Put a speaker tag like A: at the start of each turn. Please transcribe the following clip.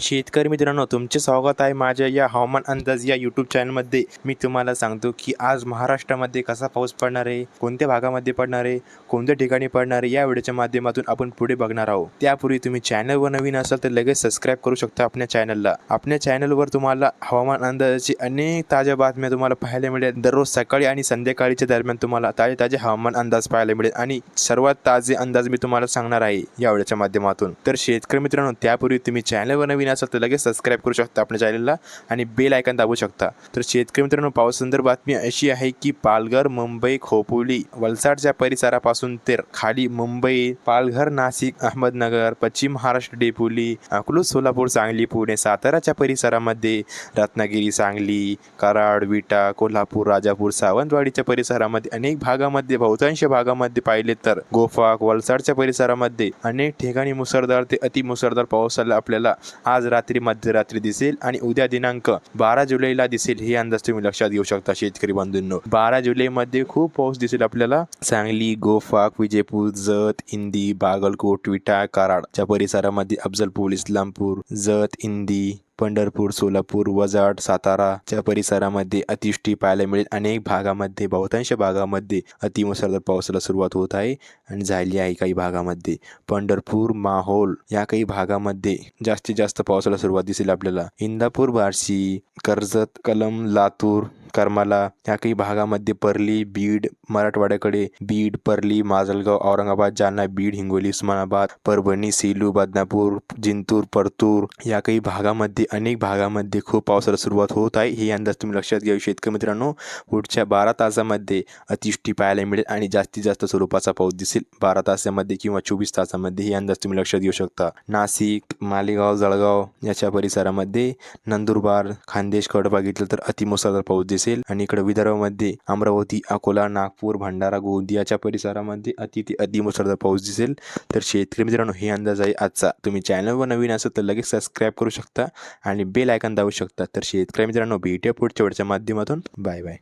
A: शेतकरी मित्रांनो तुमचे स्वागत आहे माझ्या या हवामान अंदाज या यूट्यूब चॅनलमध्ये मी तुम्हाला सांगतो की आज महाराष्ट्रामध्ये कसा पाऊस पडणार आहे कोणत्या भागामध्ये पडणार आहे कोणत्या ठिकाणी पडणार आहे या व्हिडिओच्या माध्यमातून आपण पुढे बघणार आहोत. त्यापूर्वी तुम्ही चॅनलवर नवीन असाल तर लगेच सबस्क्राईब करू शकता आपल्या चॅनलला आपल्या चॅनलवर तुम्हाला हवामान अंदाजाची अनेक ताज्या बातम्या तुम्हाला पाहायला मिळेल. दररोज सकाळी आणि संध्याकाळीच्या दरम्यान तुम्हाला ताजे ताजे हवामान अंदाज पाहायला मिळेल. आणि सर्वात ताजे अंदाज मी तुम्हाला सांगणार आहे या व्हिडिओच्या माध्यमातून. तर शेतकरी मित्रांनो त्यापूर्वी तुम्ही चॅनलवर नवीन असाल तर लगेच सबस्क्राईब करू शकता आपल्या चॅनलला आणि बेल आयकन दाबू शकता. तर शेतकरी मित्रांनो पावसंदर्भ बातमी अशी आहे की पालघर मुंबई खोपोली वलसाडच्या परिसरापासून तर खाली मुंबई पालघर नाशिक अहमदनगर पश्चिम महाराष्ट्र डेपोली अकलूज सोलापूर सांगली पुणे साताराच्या परिसरामध्ये रत्नागिरी सांगली कराड विटा कोल्हापूर राजापूर सावंतवाडीच्या परिसरामध्ये अनेक भागामध्ये बहुतांश भागामध्ये पाहिले तर गोफाक वलसाडच्या परिसरामध्ये अनेक ठिकाणी मुसळधार ते अति मुसळधार पावसाला आपल्याला आज आज रात्री मध्यरात्री दिसेल आणि उद्या दिनांक बारा जुलैला दिसेल हे अंदाज तुम्ही लक्षात घेऊ शकता शेतकरी बंधूंनो. बारा जुलैमध्ये खूप पाऊस दिसेल आपल्याला. सांगली गोफाक विजयपूर जत इंदी बागलकोट विटा कराडच्या परिसरामध्ये अफजलपूर इस्लामपूर जत इंदी पंढरपूर सोलापूर वजाड साताराच्या परिसरामध्ये अतिवृष्टी पाहायला मिळेल. अनेक भागामध्ये बहुतांश भागामध्ये अतिमुसळधार पावसाला सुरुवात होत आहे आणि झाली आहे काही भागामध्ये. पंढरपूर माहोल या काही भागामध्ये जास्तीत जास्त पावसाला सुरुवात दिसेल आपल्याला. इंदापूर बार्शी कर्जत कलम लातूर करमाला या काही भागामध्ये परली बीड मराठवाड्याकडे बीड परली माजलगाव औरंगाबाद जालना बीड हिंगोली उस्मानाबाद परभणी सेलू बदनापूर जिंतूर परतूर या काही भागामध्ये अनेक भागामध्ये खूप पावसाला सुरुवात होत आहे. हे अंदाज तुम्ही लक्षात घ्यावे शेतकरी मित्रांनो पुढच्या बारा तासामध्ये अतिवृष्टी पाहायला मिळेल आणि जास्तीत जास्त स्वरूपाचा पाऊस दिसेल. बारा तासामध्ये किंवा चोवीस तासामध्ये हे अंदाज तुम्ही लक्षात घेऊ शकता. नाशिक मालेगाव जळगाव याच्या परिसरामध्ये नंदुरबार खानदेशकडे घेतलं तर अतिमुसळधार पाऊस दिसेल. आणि इकडे विदर्भामध्ये अमरावती अकोला नागपूर भंडारा गोंदियाच्या परिसरामध्ये अति ते अतिमुसळधार पाऊस दिसेल. तर शेतकरी मित्रांनो हे अंदाज आहे आजचा. तुम्ही चॅनलवर नवीन असेल तर लगेच सबस्क्राईब करू शकता आणि बेल आयकन दाबू शकता. तर शेतकरी मित्रांनो भेटूया पुढच्या वेळच्या माध्यमातून. Bye bye